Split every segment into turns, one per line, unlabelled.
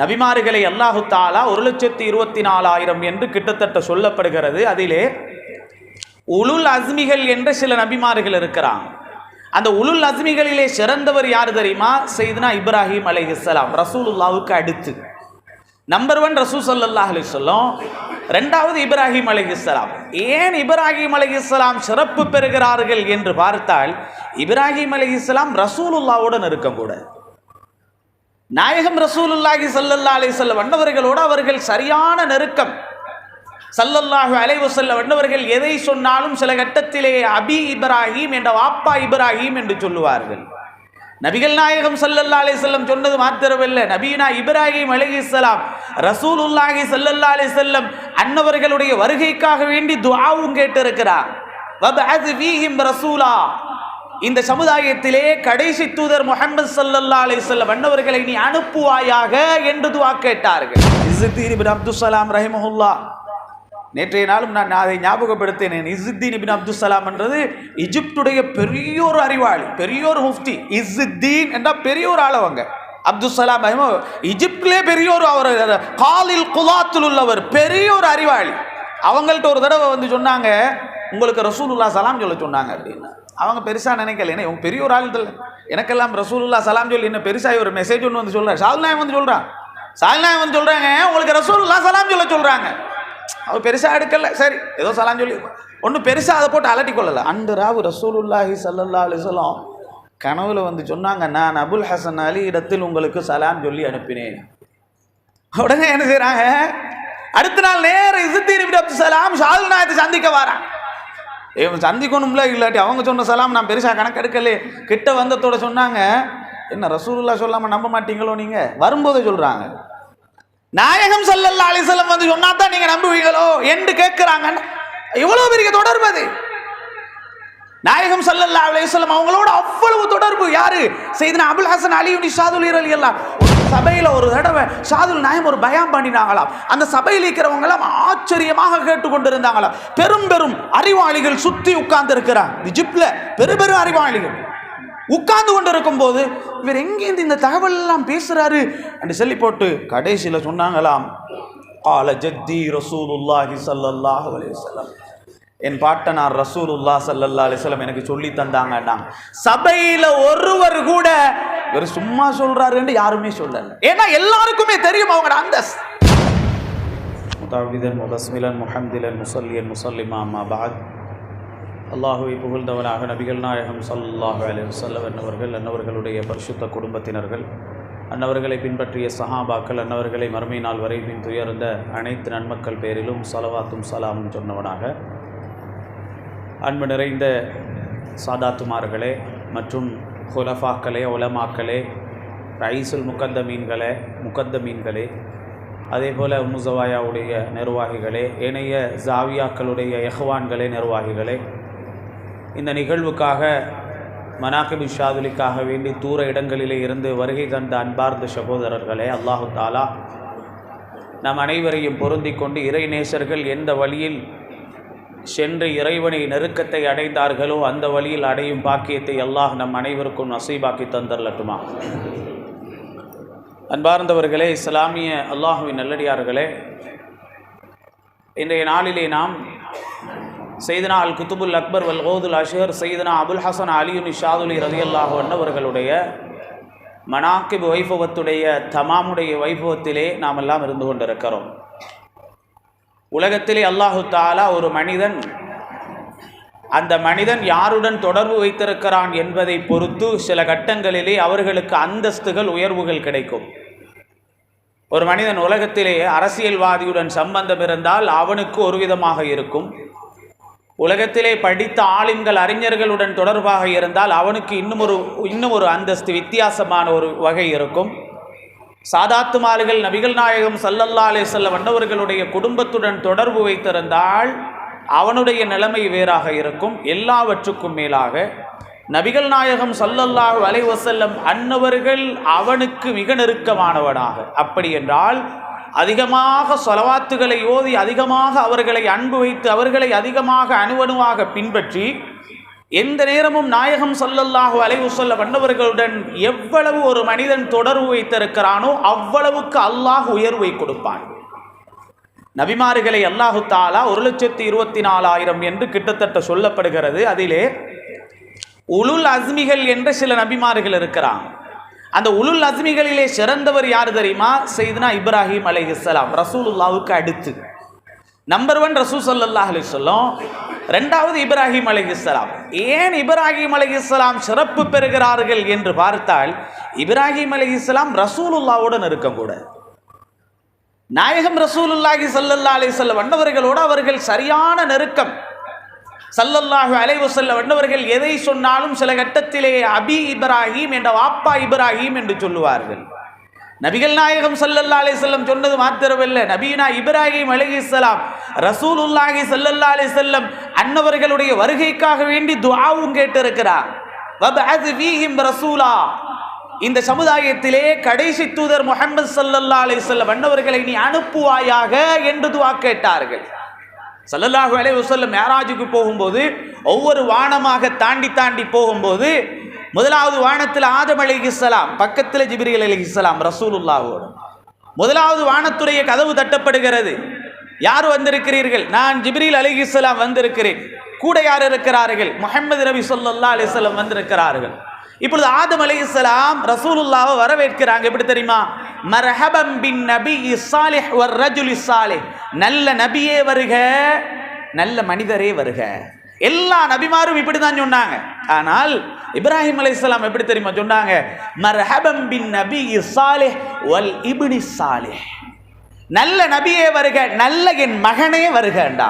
நபிமார்களை அல்லாஹு தாலா ஒரு லட்சத்தி இருபத்தி நாலாயிரம் என்று கிட்டத்தட்ட சொல்லப்படுகிறது. அதிலே உளுல் அஸ்மிகள் என்ற சில நபிமார்கள் இருக்கிறாங்க. அந்த உளுல் அஸ்மிகளிலே சிறந்தவர் யார் தெரியுமா? செய்தனா இப்ராஹிம் அலைஹிஸ்ஸலாம் ரசூலுல்லாவுக்கு அடுத்து. நம்பர் ஒன் ரசூ சல்லல்லாஹலு சொல்லும் ரெண்டாவது இப்ராஹிம் அலைஹிஸ்ஸலாம். ஏன் இப்ராஹிம் அலைஹிஸ்ஸலாம் சிறப்பு பெறுகிறார்கள் என்று பார்த்தால் இப்ராஹிம் இஸ்லாம் ரசூலுல்லாவுடன் இருக்கக்கூட நாயகம் ரசூலுல்லாஹி சல்லல்லா செல்ல வண்ணவர்களோடு அவர்கள் சரியான நெருக்கம். சல்லல்லாஹு அலைவு செல்ல வண்ணவர்கள் எதை சொன்னாலும் சில கட்டத்திலே அபி இப்ராஹிம் என்ற வாப்பா இப்ராஹிம் என்று சொல்லுவார்கள். நபிகள் நாயகம் சல்லல்லா அலிசல்லம் சொன்னது மாத்திரமில்லை. நபீனா இப்ராஹிம் ரசூல் உல்லாஹி சல்லல்லா அலிசல்லம் அன்னவர்களுடைய வருகைக்காக வேண்டி துவாவும் கேட்டிருக்கிறார். ரசூலா. இந்த சமுதாயத்திலே கடைசி தூதர் முஹம்மது சல்லல்லா அலிசல்லம் வண்ணவர்களை நீ அனுப்புவாயாக என்று துவா கேட்டார்கள். இஸ்ஸுத்தீன் இப்னு அப்துசலாம் ரஹிமஹுல்லா நேற்றைய நாளும் நான் அதை ஞாபகப்படுத்தினேன். இசுத்தீன் இபின் அப்துல் சலாம் என்றது இஜிப்டுடைய பெரிய ஒரு அறிவாளி பெரிய ஒரு முஃப்தி. இசுத்தீன் என்றால் பெரிய ஒரு ஆள் அவங்க அப்துல் சலாம் இஜிப்டிலே பெரிய ஒரு அவர் காலில் குலாத்தில் உள்ளவர் பெரிய ஒரு அறிவாளி. அவங்கள்ட்ட ஒரு தடவை வந்து சொன்னாங்க உங்களுக்கு ரசூலுல்லா சலாம் சொல்ல சொன்னாங்க அப்படின்னு. அவங்க பெருசாக நினைக்கல. ஏன்னா இவங்க பெரிய ஒரு ஆள் இல்லை. எனக்கெல்லாம் ரசூலுல்லா சலாம் சொல்லி என்ன பெருசாக ஒரு மெசேஜ் ஒன்று வந்து சொல்கிறார் சால்நாயம் வந்து சொல்கிறான் சால்நாயம் வந்து சொல்கிறாங்க உங்களுக்கு ரசூலுல்லா சலாம் சொல்ல சொல்கிறாங்க அவர் பெருசாக எடுக்கல. சரி ஏதோ சலாம் சொல்லி ஒன்றும் பெருசாக அதை போட்டு அலட்டி கொள்ளலை. அன்று ராவு ரசூலுல்லாஹி சல்லல்லா அலிசல்லாம் கனவுல வந்து சொன்னாங்க நான் அபுல் ஹசன் அலி இடத்தில் உங்களுக்கு சலாம் சொல்லி அனுப்பினேன். உடனே என்ன செய்கிறாங்க அடுத்த நாள் நேரம் இசுத்தீர் அப்துல் சலாம் ஷால் நாயத்தை சந்திக்க வரான். இவன் சந்திக்கணும்ல இல்லாட்டி அவங்க சொன்ன சலாம் நான் பெருசாக கணக்கெடுக்கலே. கிட்ட வந்ததோட சொன்னாங்க. என்ன ரசூலுல்லா சொல்லாமல் நம்ப மாட்டீங்களோ நீங்கள் வரும்போது சொல்கிறாங்க நாயகம் சல்லல்லா அலிசல்லம் வந்து சொன்னா தான் நீங்கள் நம்புவீங்களோ என்று கேட்குறாங்கன்னு இவ்வளோ பெரிய தொடர்பு அது. நாயகம் சல்லல்லா அலிசல்லம் அவங்களோட அவ்வளவு தொடர்பு யாரு? செய்தனா அபுல் ஹசன் அலியுனி ஷாதுல் இரல் எல்லாம் சபையில் ஒரு தடவை ஷாதுல் நாயம் ஒரு பயம் பண்ணினாங்களாம். அந்த சபையில் இருக்கிறவங்க எல்லாம் ஆச்சரியமாக கேட்டுக்கொண்டிருந்தாங்களாம். பெரும் பெரும் அறிவாளிகள் சுற்றி உட்கார்ந்து இருக்கிறாங்க இஜிப்ட்ல பெரு பெரும் அறிவாளிகள். உட்கார்ந்து கொண்டு போது இவர் எங்கேருந்து இந்த தகவல் எல்லாம் பேசுறாரு அப்படி சொல்லி போட்டு கடைசியில் சொன்னாங்களாம். ஆல ஜத்தி ரசூலுல்லாஹி சல்லாஹ் அலைஹி வஸல்லம். என் பாட்டனார் ரசூலுல்லா ஸல்லல்லாஹு அலைஹி வஸல்லம் எனக்கு சொல்லி தந்தாங்கன்னாங்க சபையில் ஒருவர் கூட இவர் சும்மா சொல்றாருன்னு யாருமே சொல்லல. ஏன்னா எல்லாருக்குமே தெரியும் அவங்களோட அந்த முதாவிதன் முதஸ்மிலன் முஹம்திலன் முசல்லியன் முசல்லிமா அம்மா பாத். அல்லாஹுவை புகழ்ந்தவனாக நபிகள் நாயகம் சல்லாஹு அலி வசல்லம் என்னவர்கள் அன்னவர்களுடைய பரிசுத்த குடும்பத்தினர்கள் அன்னவர்களை பின்பற்றிய சஹாபாக்கள் அன்னவர்களை மறுமை நாள் வரை பின் துயர்ந்த அனைத்து நன்மக்கள் பேரிலும் சலவாத்தும் சலாமும் சொன்னவனாக அன்பு நிறைந்த சாதாத்துமார்களே மற்றும் ஹுலஃபாக்களே உலமாக்களே ரைசுல் முக்கந்த மீன்களே முக்கந்த மீன்களே அதே போல் முசவாயாவுடைய நிர்வாகிகளே ஏனைய ஜாவியாக்களுடைய எஹ்வான்களே நிர்வாகிகளே இந்த நிகழ்வுக்காக மனாகிபி ஷாதுலிக்காக வேண்டி தூர இடங்களிலே இருந்து வருகை தந்த அன்பார்ந்த சகோதரர்களே அல்லாஹு தாலா நம் அனைவரையும் பொருந்தி கொண்டு இறை நேசர்கள் எந்த வழியில் சென்று இறைவனை நெருக்கத்தை அடைந்தார்களோ அந்த வழியில் அடையும் பாக்கியத்தை அல்லாஹ் நம் அனைவருக்கும் நசீபாக்கி தந்தரலட்டுமா? அன்பார்ந்தவர்களே இஸ்லாமிய அல்லாஹுவின் நல்லடியார்களே இன்றைய நாளிலே நாம் செய்தனா அல் குத்துபுல் அக்பர் வல் கோதுல் அஷர் செய்தனா அபுல் ஹசன் அலியுனி ஷாதுலி ரதியல்லாஹு அன்னவர்களுடைய மனாக்கிப் வைபவத்துடைய தமாமுடைய வைபவத்திலே நாம் எல்லாம் இருந்து கொண்டிருக்கிறோம். உலகத்திலே அல்லாஹு தாலா ஒரு மனிதன். அந்த மனிதன் யாருடன் தொடர்பு வைத்திருக்கிறான் என்பதை பொறுத்து சில கட்டங்களிலே அவர்களுக்கு அந்தஸ்துகள் உயர்வுகள் கிடைக்கும். ஒரு மனிதன் உலகத்திலே அரசியல்வாதியுடன் சம்பந்தம் இருந்தால் அவனுக்கு ஒரு விதமாக இருக்கும். உலகத்திலே படித்த ஆளுங்கள் அறிஞர்களுடன் தொடர்பாக இருந்தால் அவனுக்கு இன்னும் ஒரு இன்னும் ஒரு அந்தஸ்து வித்தியாசமான ஒரு வகை இருக்கும். சாதாத்துமார்கள் நபிகள் நாயகம் சல்லல்லா அலே செல்ல வந்தவர்களுடைய குடும்பத்துடன் தொடர்பு வைத்திருந்தால் அவனுடைய நிலைமை வேறாக இருக்கும். எல்லாவற்றுக்கும் மேலாக நபிகள் நாயகம் சல்லல்லா அலை வசல்லம் அன்னவர்கள் அவனுக்கு மிக நெருக்கமானவனாக. அப்படி என்றால் அதிகமாக சொலவாத்துகளை ஓதி அதிகமாக அவர்களை அன்பு வைத்து அவர்களை அதிகமாக அணுவணுவாக பின்பற்றி எந்த நேரமும் நாயகம் ஸல்லல்லாஹு அலைவு சொல்ல வண்ணவர்களுடன் எவ்வளவு ஒரு மனிதன் தொடர்பு வைத்திருக்கிறானோ அவ்வளவுக்கு அல்லாஹ் உயர்வை கொடுப்பான். நபிமார்களை அல்லாஹு தாலா ஒரு லட்சத்தி இருபத்தி நாலாயிரம் என்று கிட்டத்தட்ட சொல்லப்படுகிறது. அதிலே உளுல் அஸ்மிகள் என்ற சில நபிமார்கள் இருக்கிறாங்க. அந்த உளுல் அஸ்மிகளிலே சிறந்தவர் யார் தெரியுமா? செய்துனா இப்ராஹிம் அலைஹிஸ்ஸலாம் ரசூலுல்லாவுக்கு அடுத்து. நம்பர் ஒன் ரசூ அலி சொல்லம் ரெண்டாவது இப்ராஹிம் அலிஹிஸ்லாம் ஏன் இப்ராஹிம் அலிஹிஸ்லாம் சிறப்பு பெறுகிறார்கள் என்று பார்த்தால் இப்ராஹிம் அலைஹிஸ்ஸலாம் ரசூலுல்லாவுடன் இருக்கக்கூட நாயகம் ரசூலுல்லாஹி சல்லல்லா அலி சொல்ல வண்ணவர்களோடு அவர்கள் சரியான நெருக்கம் சல்லல்லாஹு அலைவு செல்ல வண்ணவர்கள் எதை சொன்னாலும் சில கட்டத்திலே அபி இப்ராஹிம் என்ற வாப்பா இப்ராஹிம் என்று சொல்லுவார்கள் நபிகள் நாயகம் சல்லல்லா அலைஹி வஸல்லம் சொன்னது மாத்திரமில்லை. நபீனா இப்ராஹிம் அலைஹிஸ்ஸலாம் ரசூலுல்லாஹி சல்லல்லா அலைஹி வஸல்லம் அன்னவர்களுடைய வருகைக்காக வேண்டி துவாவும் கேட்டிருக்கிறார். ரசூலா. இந்த சமுதாயத்திலே கடைசி தூதர் முஹம்மது சல்லல்லா அலைஹி வஸல்லம் அன்னவர்களை நீ அனுப்புவாயாக என்று துவா கேட்டார்கள். சல்லல்லாஹு அலி வசல்லம் மேராஜுக்கு போகும்போது ஒவ்வொரு வானமாக தாண்டி தாண்டி போகும்போது முதலாவது வானத்தில் ஆதம் அலிஹிஸ்லாம் பக்கத்தில் ஜிப்ரீல் அலிஹிஸ்லாம் ரசூலுல்லாவோடு முதலாவது வானத்துடைய கதவு தட்டப்படுகிறது. யார் வந்திருக்கிறீர்கள்? நான் ஜிப்ரீல் அலிஹிஸ்லாம் வந்திருக்கிறேன். கூட யார் இருக்கிறார்கள்? முகமது ரவி சொல்லல்லா அலிஸ்லாம் வந்திருக்கிறார்கள். இப்பொழுது ஆதம் அலிஹிஸ்லாம் ரசூலுல்லாவை வரவேற்கிறாங்க. எப்படி தெரியுமா? மர்ஹபம் பின் நபி சாலிஹ் வர் ரஜுல் சாலிஹ் நல்ல நபியே வருக நல்ல மனிதரே வருக. எல்லா நபிமாரும் இப்படி தான் சொன்னாங்க. ஆனால் இப்ராஹிம் அலைஹிஸ்ஸலாம் எப்படி தெரியுமா சொன்னாங்க? மர்ஹபம் பின் நபி சாலிஹ் வல் இபினி சாலே நல்ல நபியே வருக நல்ல என் மகனே வருகண்டா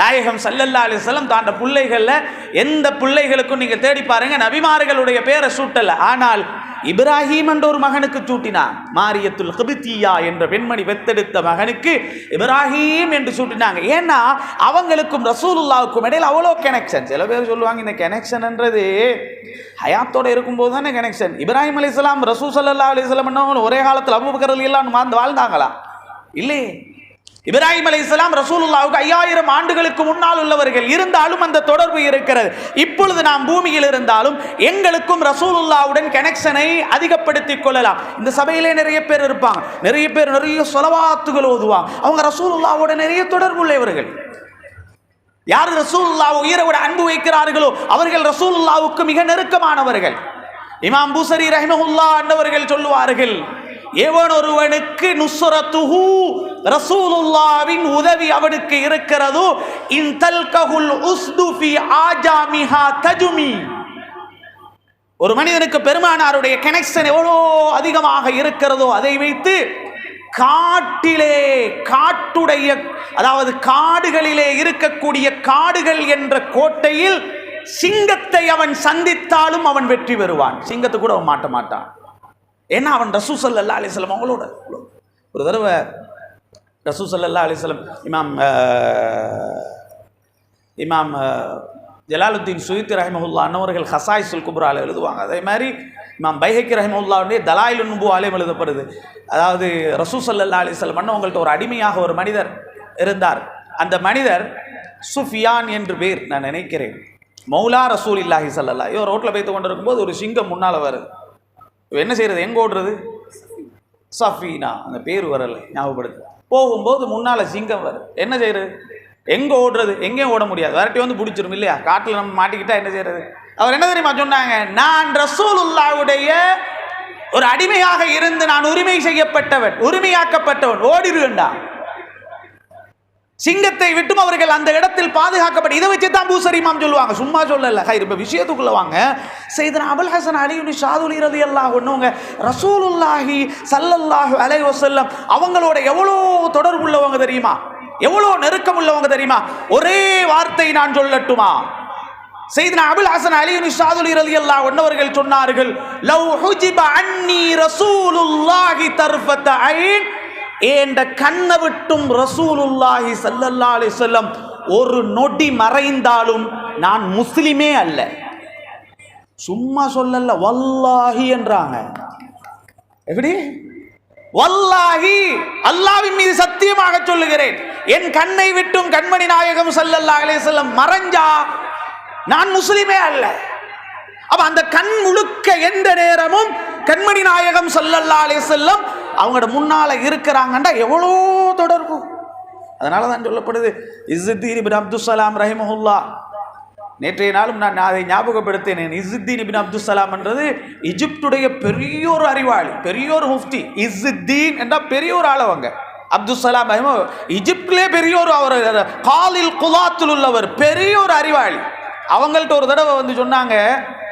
நாயகம் சல்லல்லா அலிஸ்லம் தாண்ட பிள்ளைகளில் எந்த பிள்ளைகளுக்கும் நீங்கள் தேடி பாருங்க நபிமார்களுடைய பேரை சூட்டலை. ஆனால் இப்ராஹிம் என்ற ஒரு மகனுக்கு சூட்டினான் மாரியத்துல் ஹபித்தியா என்ற பெண்மணி வெத்தெடுத்த மகனுக்கு இப்ராஹிம் என்று சூட்டினாங்க. ஏன்னா அவங்களுக்கும் ரசூலுல்லாவுக்கும் இடையில் அவ்வளோ கனெக்ஷன் சில பேர் சொல்லுவாங்க இந்த கனெக்ஷன்ன்றது ஹயாத்தோட இருக்கும்போது தானே கனெக்ஷன் இப்ராஹிம் அலிஸ்லாம் ரசூ சல்லா அலிஸ்லாம் ஒரே காலத்தில் அபுபக்கர் எல்லாம் வாழ்ந்தாங்களா? இல்லையே. இப்ராஹிம் அலி இஸ்லாம் ரசூலுல்லாவுக்கு ஐயாயிரம் ஆண்டுகளுக்கு முன்னால் உள்ளவர்கள் இருந்தாலும் அந்த தொடர்பு இருக்கிறது. இப்பொழுது நாம் பூமியில் இருந்தாலும் எங்களுக்கும் ரசூலுல்லாவுடன் கனெக்ஷனை அதிகப்படுத்திக் கொள்ளலாம். இந்த சபையிலே நிறைய பேர் இருப்பாங்க. நிறைய பேர் நிறைய சொலவாத்துகள் ஓதுவாங்க. அவங்க ரசூலுல்லாவோட நிறைய தொடர்பு உள்ளவர்கள். யார் ரசூலுல்லா உயிரை அன்பு வைக்கிறார்களோ அவர்கள் ரசூலுல்லாவுக்கு மிக நெருக்கமானவர்கள். இமாம் பூசரி ரஹிமஹுல்லா அன்னவர்கள் சொல்லுவார்கள் எவன் ஒருவனுக்கு நுஸ்ரத்துஹு ரசூலுல்லாவின் உதவி அவனுக்கு இருக்கிறதோ இன் தல்கஹுல் உஸ்து ஆஜாமிஹா தஜுமி. ஒரு மனிதனுக்கு பெருமானாருடைய கனெக்ஷன் எவ்வளோ அதிகமாக இருக்கிறதோ அதை வைத்து காட்டிலே காட்டுடைய அதாவது காடுகளிலே இருக்கக்கூடிய காடுகள் என்ற கோட்டையில் சிங்கத்தை அவன் சந்தித்தாலும் அவன் வெற்றி பெறுவான். சிங்கத்தை கூட அவன் மாட்ட மாட்டான். ஏன்னா அவன் ரசூ சல்லா அலிஸ்லம் அவங்களோட. ஒரு தடவை ரசூ சல்லா அலிஸ்லம் இமாம் இமாம் ஜலாலுத்தீன் சுயித் ரஹிமஹுல்லா அன்னவர்கள் ஹசாய்சுல் குப்ரால எழுதுவாங்க. அதே மாதிரி இமாம் பைஹக்கி ரஹிமஹுல்லாவுடைய தலாயில் நுபு ஆலயம் எழுதப்படுது. அதாவது ரசூ சல்லா அலிஸ்லம் அண்ணவங்கள்ட்ட ஒரு அடிமையாக ஒரு மனிதர் இருந்தார். அந்த மனிதர் சுஃபியான் என்று பேர். நான் நினைக்கிறேன். மௌலா ரசூல் இல்லாஹி சல்லல்லா ஐயோ ரோட்டில் போய்த்து கொண்டு இருக்கும்போது ஒரு சிங்கம் முன்னால் வருது. என்ன செய்கிறது எங்கே ஓடுறது? சஃபீனா. அந்த பேர் வரலை ஞாபகப்படுத்து போகும்போது முன்னால் சிங்கம் வருது என்ன செய்கிறது எங்கே ஓடுறது? எங்கேயும் ஓட முடியாது. விரட்டி வந்து பிடிச்சிரும் இல்லையா? காட்டில் நம்ம மாட்டிக்கிட்டா என்ன செய்யறது? அவர் என்ன தெரியுமா சொன்னாங்க? நான் ரசூலுல்லாவுடைய ஒரு அடிமையாக இருந்து நான் உரிமை செய்யப்பட்டவன் உரிமையாக்கப்பட்டவன். ஓடிடுவேன்டா. சிங்கத்தை விட்டும் அவர்கள் அந்த இடத்தில் பாதுகாக்கப்பட்ட இதை வச்சு தான் பூசரிமாம் சொல்லுவாங்க. சும்மா சொல்லல. ஹை இப்போ விஷயத்துக்குள்ள வாங்க. செய்தன அபுல் ஹசன் அலியுனி ஷாதுலி ரதி எல்லாம் ஒன்றுவங்க ரசூலுல்லாஹி சல்லல்லாஹு அலை வசல்லம் அவங்களோட எவ்வளோ தொடர்பு உள்ளவங்க தெரியுமா? எவ்வளோ நெருக்கம் உள்ளவங்க தெரியுமா? ஒரே வார்த்தை நான் சொல்லட்டுமா? செய்தன அபுல் ஹசன் அலியுனி ஷாதுலி ரதி எல்லாம் ஒன்னவர்கள் சொன்னார்கள் லவ் ஹுஜிப அன்னி ரசூலுல்லாஹி தர்ஃபத்த ஐன் ஏண்ட கண்ணை விட்டும் ரசூலுல்லாஹி சல்லல்லா அலி சொல்லம் ஒரு நொடி மறைந்தாலும் நான் முஸ்லிமே அல்ல. சும்மா சொல்லல வல்லாஹி என்றாங்க. எப்படி? வல்லாஹி அல்லாவின் மீது சத்தியமாக சொல்லுகிறேன். என் கண்ணை விட்டும் கண்மணி நாயகம் சல்லல்லா அலைஹி வஸல்லம் மறைஞ்சா நான் முஸ்லிமே அல்ல. அப்ப அந்த கண் முழுக்க எந்த நேரமும் கண்மணி நாயகம் சல்லல்லா அலைஹி செல்லம் அவங்களோட முன்னால் இருக்கிறாங்கண்டா எவ்வளோ தொடர்பு அதனால தான் சொல்லப்படுது இசுத்தீன் இபின் அப்துல் ரஹிமஹுல்லா. நேற்றைய நாளும் நான் அதை ஞாபகப்படுத்தினேன். இசுத்தீன் இபின் அப்துல் என்றது இஜிப்துடைய பெரிய ஒரு அறிவாளி பெரிய ஒரு முஃப்தி. இசுத்தீன் என்றால் பெரிய ஒரு ஆள் அவங்க அப்துல் சலாம் ரஹிம இஜிப்திலே பெரிய ஒரு அவர் காலில் குலாத்தில் உள்ளவர் பெரிய ஒரு அறிவாளி. அவங்கள்ட்ட ஒரு தடவை வந்து சொன்னாங்க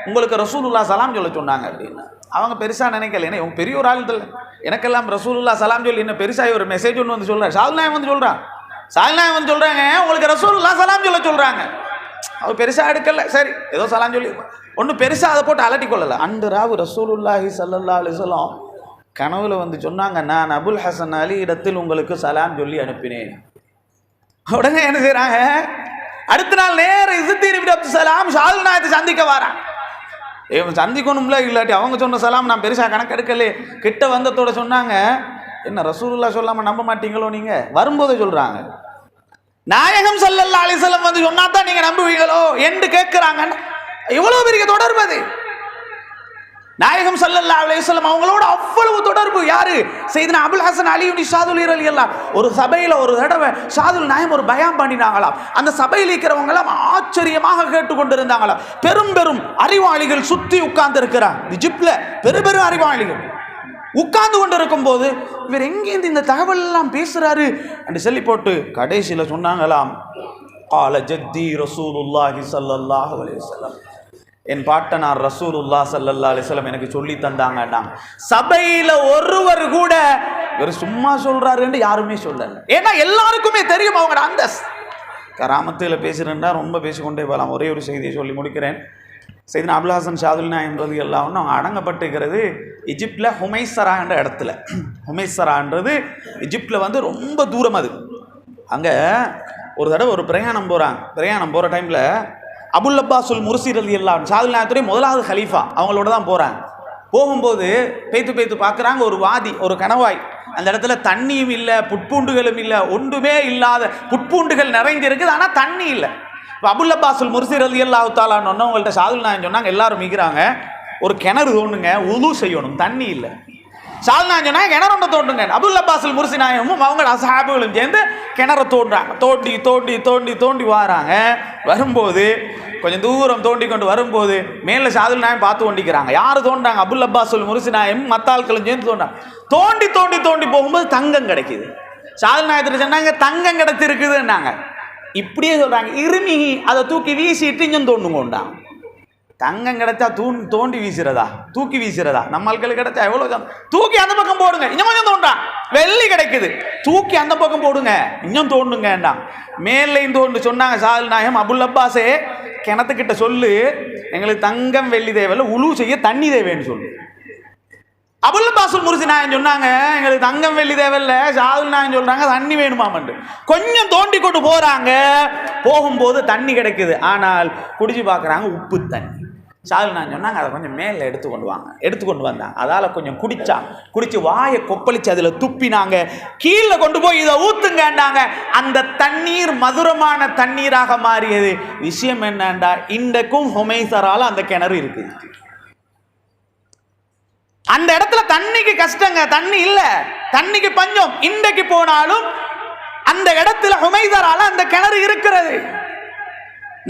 உங்களுக்கு ரசூலுல்லா சலாம் சொல்ல சொன்னாங்க அப்படின்னு. அவங்க பெருசாக நினைக்கல. ஏன்னா இவங்க பெரிய ஒரு ஆள் இல்லை. எனக்கெல்லாம் ரசூலுல்லா சலாம் சொல்லி இன்னும் பெருசாக ஒரு மெசேஜ் ஒன்று வந்து சொல்கிறார் ஷால்நாயம் வந்து சொல்கிறான் ஷால்நாயம் வந்து சொல்கிறாங்க உங்களுக்கு ரசூலுல்லா சலாம் சொல்ல சொல்கிறாங்க அவர் பெருசாக எடுக்கல. சரி ஏதோ சலாம் சொல்லி ஒன்றும் பெருசாக அதை போட்டு அலட்டி கொள்ளலை. அன்று ராவு ரசூலுல்லாஹி சல்லல்லா அலிசல்லாம் கனவுல வந்து சொன்னாங்க நான் அபுல் ஹசன் அலி இடத்தில் உங்களுக்கு சலாம் சொல்லி அனுப்பினேன். உடனே என்ன செய்கிறாங்க அடுத்த நாள் நேரம் இசுத்தீர் அப்துல் சலாம் ஷால் நாயத்தை சந்திக்க வரான். இவன் சந்திக்கணும்ல இல்லாட்டி அவங்க சொன்ன சலாம் நான் பெருசாக கணக்கெடுக்கலே. கிட்ட வந்ததோட சொன்னாங்க. என்ன ரசூலுல்லா சொல்லாமல் நம்ப மாட்டீங்களோ நீங்கள் வரும்போதே சொல்கிறாங்க நாயகம் சல்லல்லா அலிசல்லம் வந்து சொன்னா தான் நீங்கள் நம்புவீங்களோ? என்று கேட்குறாங்க இவ்வளோ பெரிய தொடர்பு அது. நாயகம் சல்லல்லா அலையம் அவங்களோட அவ்வளவு தொடர்பு யாரு? செய்தனா அபுல் ஹசன் அலி ஷாதுல் அலி எல்லாம் ஒரு சபையில் ஒரு தடவை ஷாதுல் நாயம் ஒரு பயம் பண்ணினாங்களாம். அந்த சபையில் இருக்கிறவங்களாம் ஆச்சரியமாக கேட்டுக்கொண்டிருந்தாங்களாம். பெரும் பெரும் அறிவாளிகள் சுற்றி உட்கார்ந்து இருக்கிறாங்க ஜிப்ல பெரும் பெரும் அறிவாளிகள் உட்கார்ந்து கொண்டு இருக்கும் போது இவர் எங்கேருந்து இந்த தகவல் எல்லாம் பேசுறாரு என்று சொல்லி போட்டு கடைசியில் சொன்னாங்களாம். கால ஜத்தி ரசூலுல்லாஹி சல்லாஹ் அலையம் என் பாட்டனார் ரசூலுல்லா ஸல்லல்லாஹு அலைஹி வஸல்லம் எனக்கு சொல்லி தந்தாங்கன்னாங்க சபையில் ஒருவர் கூட இவர் சும்மா சொல்கிறாருன்னு யாருமே சொல்லலை. ஏன்னா எல்லாருக்குமே தெரியும் அவங்க அந்த கராமத்தில் பேசுகிறேன்னா ரொம்ப பேசிக்கொண்டே போகலாம். ஒரே ஒரு செய்தியை சொல்லி முடிக்கிறேன். செய்தின் அபுல்ஹாசன் ஷாதுல்னா என்பது எல்லாம் அவங்க அடங்கப்பட்டிருக்கிறது இஜிப்டில் ஹுமைசரான்ற இடத்துல. ஹுமைசரான்றது இஜிப்டில் வந்து ரொம்ப தூரம் அது. அங்கே ஒரு தடவை ஒரு பிரயாணம் போகிறாங்க பிரயாணம் போகிற டைமில் அபுல் அப்பாசுல் முர்சிர் அலி அல்லா ஷாதுல் நாயத்துறை முதலாவது ஹலீஃபா அவங்களோட தான் போகிறாங்க போகும்போது பேத்து பேத்து பார்க்குறாங்க ஒரு வாதி ஒரு கணவாய். அந்த இடத்துல தண்ணியும் இல்லை புட்பூண்டுகளும் இல்லை ஒன்றுமே இல்லாத புட்பூண்டுகள் நிறைந்திருக்குது ஆனால் தண்ணி இல்லை. இப்போ அபுல் அப்பாசுல் முர்சிர் அலி அல்லாஹு ஒன்று உங்கள்கிட்ட ஷாதுல் நாயன் சொன்னாங்க எல்லாரும் மிக்கிறாங்க ஒரு கிணறு தோணுங்க உது செய்யணும் தண்ணி இல்லை. ஷாதுல் சொன்னால் கிணறு தோண்டுங்க அபுல் அப்பாசுல் முர்சி நாயமும் அவங்க அசாபுகளும் சேர்ந்து கிணற தோண்டுறாங்க. தோண்டி தோண்டி தோண்டி தோண்டி வராங்க. வரும்போது கொஞ்சம் தூரம் தோண்டி கொண்டு வரும்போது மேலே ஷாதுல் நாயம் பார்த்து தோண்டிக்கிறாங்க யார் தோண்டாங்க? அபுல் அப்பாசுல் முர்சி நாயம் மத்தாள்களும் சேர்ந்து தோண்டாங்க. தோண்டி தோண்டி தோண்டி போகும்போது தங்கம் கிடைக்குது. ஷாதுல் நாயத்தில் சொன்னாங்க தங்கம் கிடைச்சிருக்குதுன்னாங்க இப்படியே சொல்கிறாங்க இருமி அதை தூக்கி வீசிட்டு இங்கே தோண்டுங்கோண்டான். தங்கம் கிடைச்சா தூண் தோண்டி வீசுறதா? தூக்கி வீசுறதா? நம்ம ஆட்கள் கிடைச்சா எவ்வளோ தூக்கி அந்த பக்கம் போடுங்க. இன்னும் கொஞ்சம் தோண்டான் வெள்ளி கிடைக்குது. தூக்கி அந்த பக்கம் போடுங்க. இன்னும் தோண்டுங்க வேண்டாம். மேலையும் தோண்டு சொன்னாங்க சால் நாயம் அபுல் அப்பாஸே. கிணத்துக்கிட்ட சொல்லு எங்களுக்கு தங்கம் வெள்ளி தேவையில்ல உழு செய்ய தண்ணி தேவைன்னு சொல்லு. அபுல் பாசுல் முருசி நாயன் சொன்னாங்க எங்களுக்கு தங்கம் வெள்ளி தேவையில்ல ஷாதுல் நாயன் சொல்றாங்க தண்ணி வேணுமாமண்டு கொஞ்சம் தோண்டி கொண்டு போறாங்க. போகும்போது தண்ணி கிடைக்குது. ஆனால் குடிச்சு பார்க்குறாங்க உப்பு தண்ணி. ஷாதுல் சொன்னாங்க அதை கொஞ்சம் மேலே எடுத்து கொண்டு வாங்க. எடுத்து கொண்டு வந்தாங்க அதால் கொஞ்சம் குடித்தான் குடித்து வாயை கொப்பளித்து அதில் துப்பினாங்க. கீழே கொண்டு போய் இதை ஊத்துங்கண்டாங்க அந்த தண்ணீர் மதுரமான தண்ணீராக மாறியது. விஷயம் என்னண்டா? இன்றைக்கும் ஹொமைசரால் அந்த கிணறு இருக்குது அந்த இடத்துல தண்ணிக்கு கஷ்டங்க தண்ணி இல்லை. தண்ணிக்கு பஞ்சம். இன்றைக்கு போனாலும் அந்த இடத்துல ஹுமைதரால அந்த கிணறு இருக்கிறது.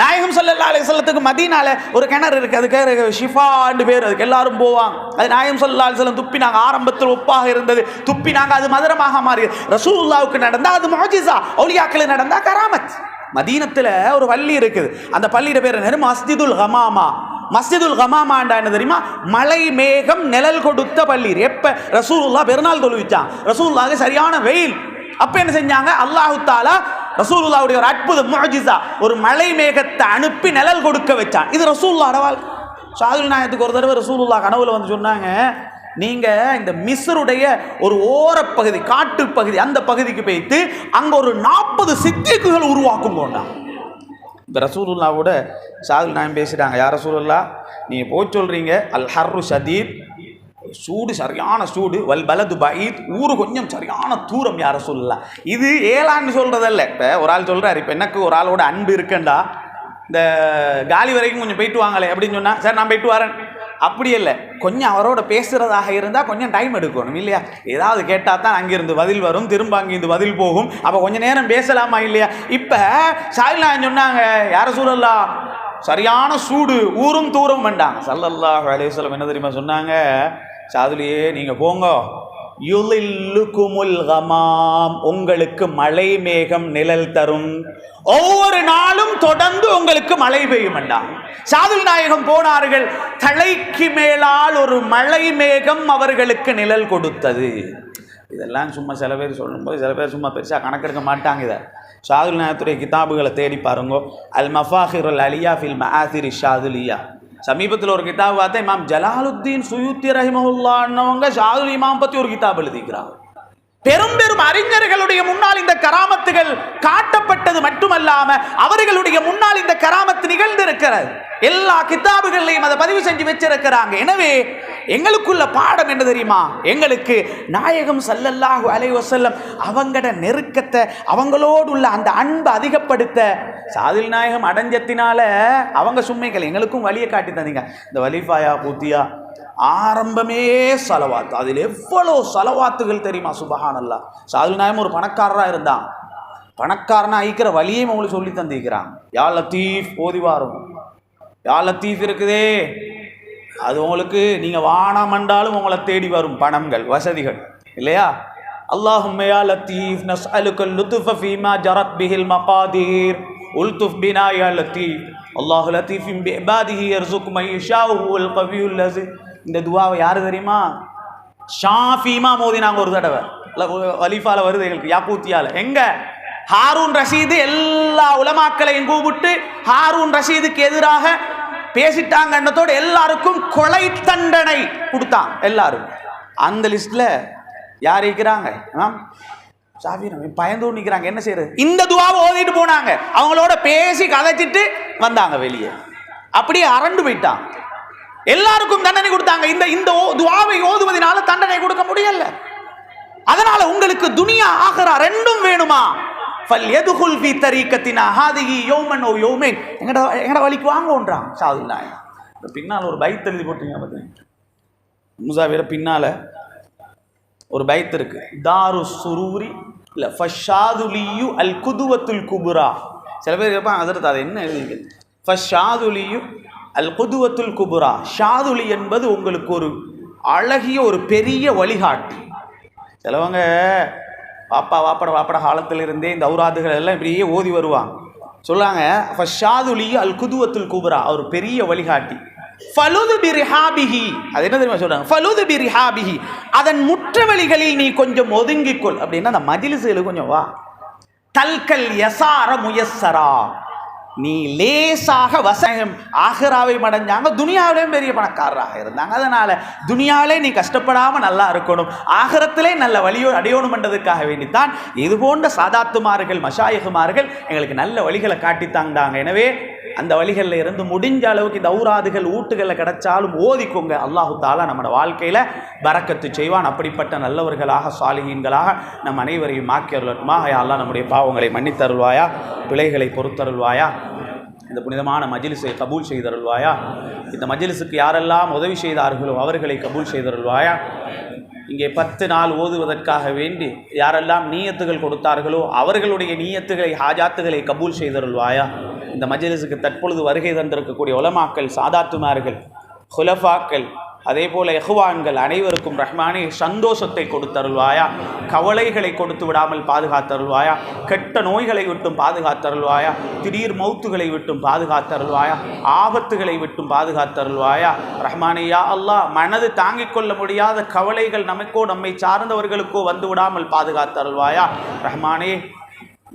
நாயகம் ஸல்லல்லாஹு அலிசல்லத்துக்கு மதியனால மதீனால ஒரு கிணறு இருக்கு. அதுக்கு ஷிஃபாண்டு பேர். அதுக்கு எல்லாரும் போவாங்க. அது நாயகம் ஸல்லல்லாஹு அலிசல்லம் துப்பி துப்பினாங்க. ஆரம்பத்தில் ஒப்பாக இருந்தது. துப்பினாங்க. அது மதுரமாக மாறியது. ரசூல்லாவுக்கு நடந்தால் அது முஜிசா ஒலியாக்களுக்கு நடந்தால் கராமத். மதீனத்தில் ஒரு பள்ளி இருக்குது. அந்த பள்ளியோட பேர் என்ன மஸ்ஜிதுல் ஹமாமா மஸ்ஜிதுல் ஹமாமாண்டா என்ன தெரியுமா? மலை மேகம் நிழல் கொடுத்த பள்ளி. எப்ப? ரசூல்லா பெருநாள் தொழுவிச்சான். ரசூல்லாவுக்கு சரியான வெயில். அப்போ என்ன செஞ்சாங்க? அல்லாஹு தாலா ரசூலுல்லாவுடைய ஒரு அற்புத முஜிசா ஒரு மலை மேகத்தை அனுப்பி நிழல் கொடுக்க வச்சான். இது ரசூல்லா வாழ்க்கை. ஷாதுல் நாயத்துக்கு ஒரு தடவை ரசூலுல்லா கனவுல வந்து சொன்னாங்க நீங்க இந்த மிஸ்ருடைய ஒரு ஓரப்பகுதி காட்டு பகுதி அந்த பகுதிக்கு போயிட்டு அங்க ஒரு நாற்பது சித்திக்குகள் உருவாக்கும் கொண்டான் இந்த ரசூலுல்லாவோட ஷாதுல் நாயம் பேசிட்டாங்க யார் ரசூலுல்லா நீங்கள் போய் சொல்கிறீங்க அல் ஹர்ரு ஷதீத் சூடு சரியான சூடு. வல் பலது பயித். ஊர் கொஞ்சம் சரியான தூரம் யாரை சொல்லலாம் இது ஏலான்னு சொல்கிறதல்ல இப்போ ஒரு ஆள் சொல்கிறார் இப்போ எனக்கு ஒரு ஆளோட அன்பு இருக்கண்டா. இந்த காலி வரைக்கும் கொஞ்சம் போயிட்டு வாங்களே அப்படின்னு சொன்னால் சார் நான் போயிட்டு வரேன். அப்படி இல்லை. கொஞ்சம் அவரோட பேசுகிறதாக இருந்தால் கொஞ்சம் டைம் எடுக்கணும் இல்லையா? ஏதாவது கேட்டால் தான் அங்கேருந்து பதில் வரும் திரும்ப அங்கேருந்து பதில் போகும். அப்போ கொஞ்ச நேரம் பேசலாமா இல்லையா? இப்போ சாயிலா சொன்னாங்க யார சூழல்லா சரியான சூடு ஊரும் தூரம் வேண்டாங்க சல்லல்லா அலைஹி என்ன தெரியுமா சொன்னாங்க? சாதுலியே நீங்கள் போங்க. யுலில்லுகுமுல் கமாம். உங்களுக்கு மழை மேகம் நிழல் தரும். ஒவ்வொரு நாளும் தொடர்ந்து உங்களுக்கு மழை பெய்யும் சாதுல் நாயகம் போனார்கள். தலைக்கு மேலால் ஒரு மழை மேகம் அவர்களுக்கு நிழல் கொடுத்தது. இதெல்லாம் சும்மா சில பேர் சொல்லும்போது சில பேர் சும்மா பெருசாக கணக்கெடுக்க மாட்டாங்க இதை. சாதுல் நாயகத்துடைய கிதாபுகளை தேடி பாருங்கோ. அல் மஃபாஹிர் அலியா ஃபில் மஆசிரி ஷாதுலியா. சமீபத்தில் ஒரு கிதாப் பார்த்தேன். இமாம் ஜலாலுத்தீன் சுயூத்தி ரஹிமஹுல்லான்னவங்க ஷாதுல் இமாம் பற்றி ஒரு கிதாப் எழுதிக்கிறாங்க. பெரும் பெரும் அறிஞர்களுடைய முன்னால் இந்த கராமத்துகள் காட்டப்பட்டது மட்டுமல்லாம அவர்களுடைய முன்னால் இந்த கராமத்து நிகழ்ந்திருக்கிறது. எல்லா கிதாபுகள்லையும் அதை பதிவு செஞ்சு வச்சிருக்கிறாங்க. எனவே எங்களுக்குள்ள பாடம் என்ன தெரியுமா? எங்களுக்கு நாயகம் சல்லல்லாஹு அலை வஸல்லம் அவங்கட நெருக்கத்தை அவங்களோடு உள்ள அந்த அன்பை அதிகப்படுத்த சாதில் நாயகம் அடைஞ்சத்தினால அவங்க சும்மைகள் எங்களுக்கும் வழியை காட்டி தந்தீங்க. இந்த வலிஃபாயா பூத்தியா ஆரம்பமே செலவாத்து. அதில் எவ்வளோ செலவாத்துகள் தெரியுமா? சுபஹானல்லா. சாதுல் நாயம் ஒரு பணக்காரராக இருந்தான். பணக்காரனா ஐக்கிற வழியே அவங்களுக்கு சொல்லி தந்திக்கிறான் யா லத்தீஃப் போதிவாரும் யா லத்தீஃப் இருக்குதே. அது உங்களுக்கு நீங்கள் வானம் என்றாலும் உங்களை தேடி வரும் பணங்கள் வசதிகள். இல்லையா? அல்லாஹும் யா லத்தீஃப் நஸ் அலுக்கல் லுத்துஃப ஃபீமா ஜரத் பிஹில் மகாதீர். உல்துஃப் பினா யா லத்தீஃப். அல்லாஹு லத்தீஃபிம் பி இபாதிஹி யர்சுக் மை ஷாஹு அல் கவியுல் இந்த துவாவை யார் தெரியுமா? ஷாஃபிமா மோதினாங்க ஒரு தடவை. வலிஃபால வருது எங்களுக்கு யாக்கூத்தியால. எங்க? ஹாரூன் ரஷீது எல்லா உலமாக்களையும் கூப்பிட்டு ஹாரூன் ரஷீதுக்கு எதிராக பேசிட்டாங்கன்னதோடு எல்லாருக்கும் கொலை தண்டனை கொடுத்தான் எல்லாரும். அந்த லிஸ்ட்ல யார் இருக்கிறாங்க? ஆம் பயந்து நிற்கிறாங்க என்ன செய்யறது இந்த துவாவை ஓதிட்டு போனாங்க. அவங்களோட பேசி கதைச்சிட்டு வந்தாங்க வெளியே. அப்படியே அரண்டு போயிட்டான். எல்லாருக்கும் தண்டனை கொடுத்தாங்க. இந்த இந்த துவாவை ஓதுவதனால தண்டனை கொடுக்க முடியல. அதனால உங்களுக்கு துனியா ஆகரா ரெண்டும் வேணுமா? ஃபல் எதுகுல் ஃபி தரீக்கத்தினா ஹாதிஹி யோமன் ஓ யோமேன். எங்கட எங்கட வழிக்கு வாங்கோன்றான் சாதுல்லாய் பின்னால் ஒரு பைத் எழுதி போட்டீங்க பார்த்தீங்க முசாவிர பின்னால் ஒரு பைத் இருக்கு. தாரு சுரூரி இல்லை ஃபஷாதுலியு அல் குதுவத்துல் குபுரா. சில பேர் கேட்பாங்க அதற்கு அது என்ன எழுதிருக்கு ஃபஷாதுலியு அல் குதுவத்துல் குபுரா. ஷாதுலி என்பது உங்களுக்கு ஒரு அழகிய ஒரு பெரிய வழிகாட்டி. சிலவங்க வாப்பா வாப்பட வாப்பட காலத்திலிருந்தே இந்த ஔராதுகள் எல்லாம் இப்படியே ஓதி வருவாங்க. சொல்லுவாங்க ஃபஷாதுலி அல் குதுவத்துல் குபுரா. அவர் பெரிய வழிகாட்டி. ஃபலுது பிரிஹாபிஹி அது என்ன தெரியுமா சொல்கிறாங்க ஃபலுது பிரிஹாபிஹி அதன் முற்றவெளிகளில் நீ கொஞ்சம் ஒதுங்கிக்கொள். அப்படின்னா அந்த மஜிலிசுகளுக்கு கொஞ்சம் வா. தல்கல் யசார முயசரா நீ லேசாக வசகம் ஆஹிராவை மடைஞ்சாங்க துனியாவிலேயும் பெரிய பணக்காரராக இருந்தாங்க. அதனால் துனியாவிலே நீ கஷ்டப்படாமல் நல்லா இருக்கணும். ஆகரத்திலே நல்ல வழியோ அடையணும்ன்றதுக்காக வேண்டித்தான். இது போன்ற சாதாத்துமார்கள் மஷாயகுமார்கள் எங்களுக்கு நல்ல வழிகளை காட்டித்தாங்காங்க எனவே அந்த வழிகளில் இருந்து முடிஞ்ச அளவுக்கு இந்த ஊராதுகள் ஊட்டுகளில் கிடைச்சாலும் ஓதிக்கோங்க. அல்லாஹு தாலா நம்மளோட வாழ்க்கையில் பறக்கத்து செய்வான். அப்படிப்பட்ட நல்லவர்களாக சாலிகீன்களாக நம் அனைவரையும் ஆக்கியருளட்டுமா அல்லாஹ் நம்முடைய பாவங்களை மன்னித்தருள்வாயா? பிழைகளை பொறுத்தருள்வாயா? இந்த புனிதமான மஜிலிஸை கபூல் செய்தருள்வாயா? இந்த மஜிலிஸுக்கு யாரெல்லாம் உதவி செய்தார்களோ அவர்களை கபூல் செய்தருள்வாயா? இங்கே பத்து நாள் ஓதுவதற்காக வேண்டி யாரெல்லாம் நீயத்துகள் கொடுத்தார்களோ அவர்களுடைய நீயத்துகளை ஹாஜாத்துகளை கபூல் செய்தருள்வாயா? இந்த மஜிலிஸுக்கு தற்பொழுது வருகை தந்திருக்கக்கூடிய உலமாக்கள் சாதாத்துமார்கள் ஹுலஃபாக்கள் அதே போல எஹ்வான்கள் அனைவருக்கும் ரஹ்மானே சந்தோஷத்தை கொடுத்தருள்வாயா கவலைகளை கொடுத்து விடாமல் பாதுகாத்தருள்வாயா கெட்ட நோய்களை விட்டும் பாதுகாத்தருள்வாயா திடீர் மௌத்துகளை விட்டும் பாதுகாத்தருள்வாயா ஆபத்துகளை விட்டும் பாதுகாத்தருள்வாயா. ரஹ்மானே யா அல்லாஹ் மனது தாங்கிக் கொள்ள முடியாத கவலைகள் நமக்கோ நம்மை சார்ந்தவர்களுக்கோ வந்து விடாமல் பாதுகாத்தருள்வாயா. ரஹ்மானே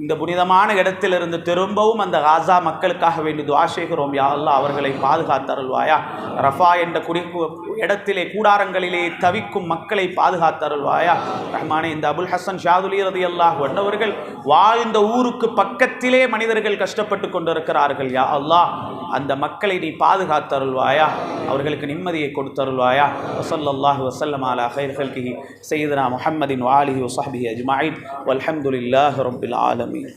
இந்த புனிதமான இடத்திலிருந்து திரும்பவும் அந்த காசா மக்களுக்காக வேண்டி துவா செய்கிறோம். யா அல்லாஹ் அவர்களை பாதுகாத்தருள்வாயா? ரஃபா என்ற குடி இடத்திலே கூடாரங்களிலே தவிக்கும் மக்களை பாதுகாத்தருள்வாயா? ரஹ்மானே இந்த அபுல் ஹசன் ஷாதுலி ரதி அல்லாஹ் வந்தவர்கள் வாழ்ந்த ஊருக்கு பக்கத்திலே மனிதர்கள் கஷ்டப்பட்டு கொண்டிருக்கிறார்கள். யா அல்லாஹ் அந்த மக்களை நீ பாதுகாத்தருள்வாயா? அவர்களுக்கு நிம்மதியை கொடுத்தருள்வாயா? வசல்லல்லாஹு வசல்லம் அலா ஹைர் ஹல்கிஹி சையதுனா முஹம்மதின் வாலிஹி வசாபி அஜ்மாயின். வல்ஹம்துலில்லாஹி ஆலம். 对。